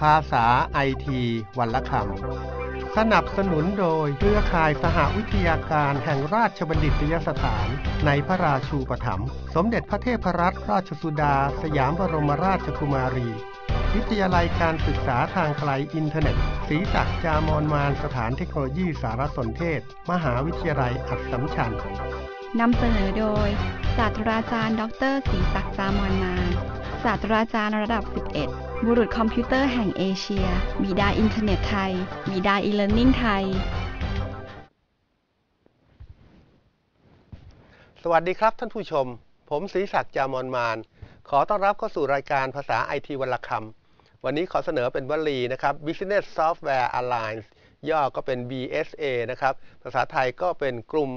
ภาษาไอทีวันละคำ สนับสนุนโดยเครือข่ายสหวิทยาการแห่งราชบัณฑิตยสถาน ในพระราชูปถัมภ์สมเด็จพระเทพรัตนราชสุดา สยามบรมราชกุมารี วิทยาลัยการศึกษาทางไกลอินเทอร์เน็ต ศรีศักดิ์จามอนมานสถานเทคโนโลยีสารสนเทศ มหาวิทยาลัยอัสสัมชัญนำเสนอโดยศาสตราจารย์ ดรศรีศักดิ์จามอนมาน ศาสตราจารย์ระดับ 11 บุรุษคอมพิวเตอร์แห่งเอเชีย บิดาอินเทอร์เน็ตไทย บิดาอีเล r n น n งไทย สวัสดีครับท่านผู้ชม ผมศรีศักดิ์จามอนมาน ขอต้อนรับเข้าสู่รายการภาษาไอทีวันละคำ วันนี้ขอเสนอเป็นวลีนะครับ Business Software Alliance ย่อก็เป็น BSA นะครับ ภาษาไทยก็เป็นกลุ่ม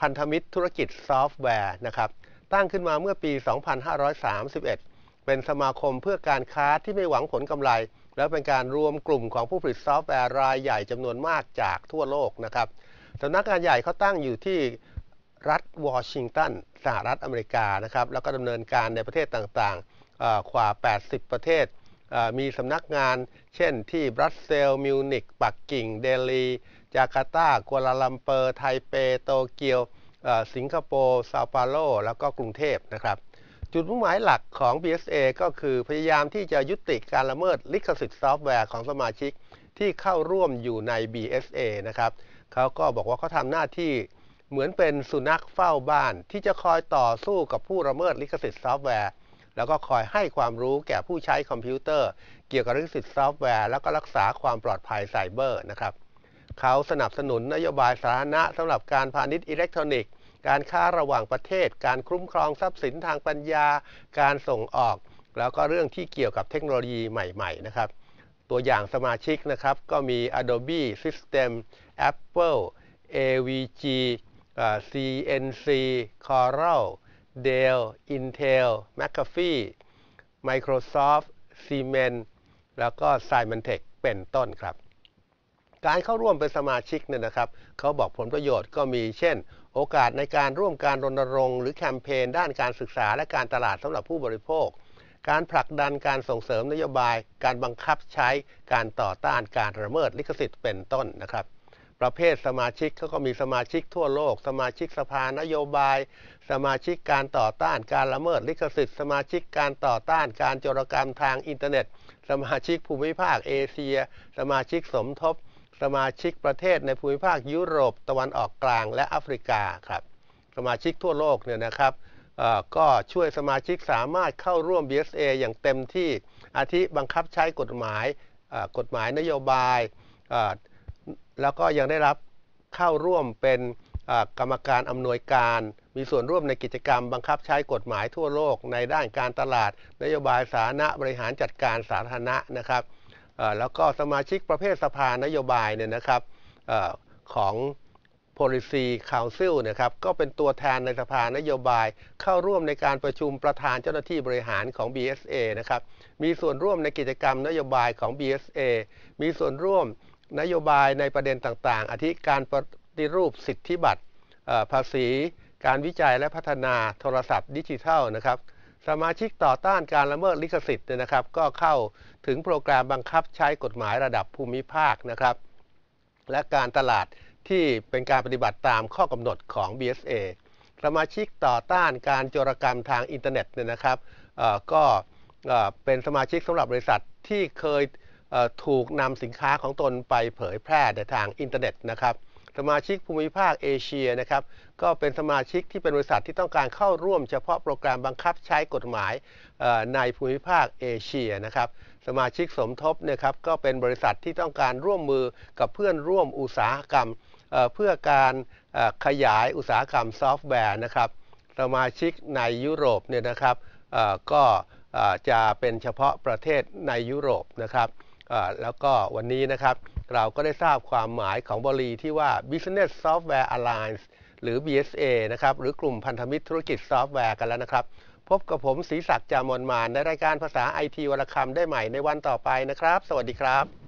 พันธมิตรธุรกิจซอฟต์แวร์นะครับ ตั้งขึ้นมาเมื่อปี 2531 เป็นสมาคมเพื่อการค้าที่ไม่หวังผลกำไร แล้วเป็นการรวมกลุ่มของผู้ผลิตซอฟต์แวร์รายใหญ่จำนวนมากจากทั่วโลกนะครับสำนักงานใหญ่เขาตั้งอยู่ที่รัฐวอชิงตันสหรัฐอเมริกานะครับแล้วก็ดำเนินการในประเทศต่างๆกว่า 80 ประเทศ มีสำนักงานเช่นที่บรัสเซลส์มิวนิกปักกิ่ง เดลี จาการ์ตา กัวลาลัมเปอร์ ไทเป โตเกียว สิงคโปร์ ซาเปาโล แล้วก็กรุงเทพนะครับ จุดมุ่งหมายหลักของ BSA ก็คือพยายามที่จะยุติการละเมิดลิขสิทธิ์ซอฟต์แวร์ของสมาชิกที่เข้าร่วมอยู่ใน BSA นะครับเขาก็บอกว่าเขาทำหน้าที่เหมือนเป็นสุนัขเฝ้าบ้าน ที่จะคอยต่อสู้กับผู้ละเมิดลิขสิทธิ์ซอฟต์แวร์ แล้วก็คอยให้ความรู้แก่ผู้ใช้คอมพิวเตอร์ เกี่ยวกับลิขสิทธิ์ซอฟต์แวร์ แล้วก็รักษาความปลอดภัยไซเบอร์นะครับเขาสนับสนุนนโยบายสาธารณะสำหรับการพาณิชย์อิเล็กทรอนิกส์ การค้าระหว่างประเทศ การคุ้มครองทรัพย์สินทางปัญญา การส่งออก แล้วก็เรื่องที่เกี่ยวกับเทคโนโลยีใหม่ ๆ นะครับ ตัวอย่างสมาชิกนะครับก็มี Adobe System Apple AVG CNC Coral Dell Intel McAfee Microsoft Siemens แล้วก็ Symantec เป็นต้นครับ การเข้าร่วมเป็นสมาชิกเนี่ยนะครับ เขาบอกผลประโยชน์ก็มีเช่น โอกาสในการร่วมการรณรงค์หรือแคมเปญด้านการศึกษาและการตลาดสำหรับผู้บริโภค การผลักดันการส่งเสริมนโยบาย การบังคับใช้การต่อต้านการละเมิดลิขสิทธิ์เป็นต้นนะครับ ประเภทสมาชิกเขาก็มีสมาชิกทั่วโลก สมาชิกสภานโยบาย สมาชิกการต่อต้านการละเมิดลิขสิทธิ์ สมาชิกการต่อต้านการโจรกรรมทางอินเทอร์เน็ต สมาชิกภูมิภาคเอเชีย สมาชิกสมทบ สมาชิกประเทศในภูมิภาคยุโรปตะวันออกกลางและแอฟริกาครับสมาชิกทั่วโลกเนี่ยนะครับก็ช่วยสมาชิกสามารถเข้าร่วม BSA อย่างเต็มที่อาทิบังคับใช้กฎหมายกฎหมายนโยบาย แล้วก็ยังได้รับเข้าร่วมเป็นกรรมการอำนวยการ มีส่วนร่วมในกิจกรรมบังคับใช้กฎหมายทั่วโลก ในด้านการตลาด นโยบายสาธารณะบริหารจัดการสาธารณะนะครับ แล้วก็สมาชิกประเภทสภานโยบายเนี่ยนะครับอของ policy council นะครับก็เป็นตัวแทนในสภานโยบาย เข้าร่วมในการประชุมประธานเจ้าหน้าที่บริหารของ BSA นะครับมีส่วนร่วมในกิจกรรมนโยบายของ BSA มีส่วนร่วมนโยบายในประเด็นต่างๆ อาทิการปฏิรูปสิทธิบัตรภาษี การวิจัยและพัฒนาโทรศัพท์ดิจิทัลนะครับ สมาชิกต่อต้านการละเมิดลิขสิทธิ์เนี่ยนะครับ ก็เข้าถึงโปรแกรมบังคับใช้กฎหมายระดับภูมิภาคนะครับ และการตลาดที่เป็นการปฏิบัติตามข้อกำหนดของ BSA สมาชิกต่อต้านการโจรกรรมทางอินเทอร์เน็ตเนี่ยนะครับก็เป็นสมาชิกสำหรับบริษัทที่เคยถูกนำสินค้าของตนไปเผยแพร่ในทางอินเทอร์เน็ตนะครับ สมาชิกภูมิภาคเอเชียนะครับก็เป็นสมาชิกที่เป็นบริษัทที่ต้องการเข้าร่วมเฉพาะโปรแกรมบังคับใช้กฎหมายในภูมิภาคเอเชียนะครับสมาชิกสมทบเนะครับก็เป็นบริษัทที่ต้องการร่วมมือกับเพื่อนร่วมอุตสาหกรรมเพื่อการขยายอุตสาหกรรมซอฟต์แวร์นะครับสมาชิกในยุโรปเนี่ยนะครับก็จะเป็นเฉพาะประเทศในยุโรปนะครับ แล้วก็วันนี้นะครับ เราก็ได้ทราบความหมายของบรีที่ว่า Business Software Alliance หรือ BSA นะครับ หรือกลุ่มพันธมิตรธุรกิจซอฟต์แวร์กันแล้วนะครับ พบกับผมศรีศักดิ์จามอนมานในรายการภาษาไอทีวรคำได้ใหม่ในวันต่อไปนะครับ สวัสดีครับ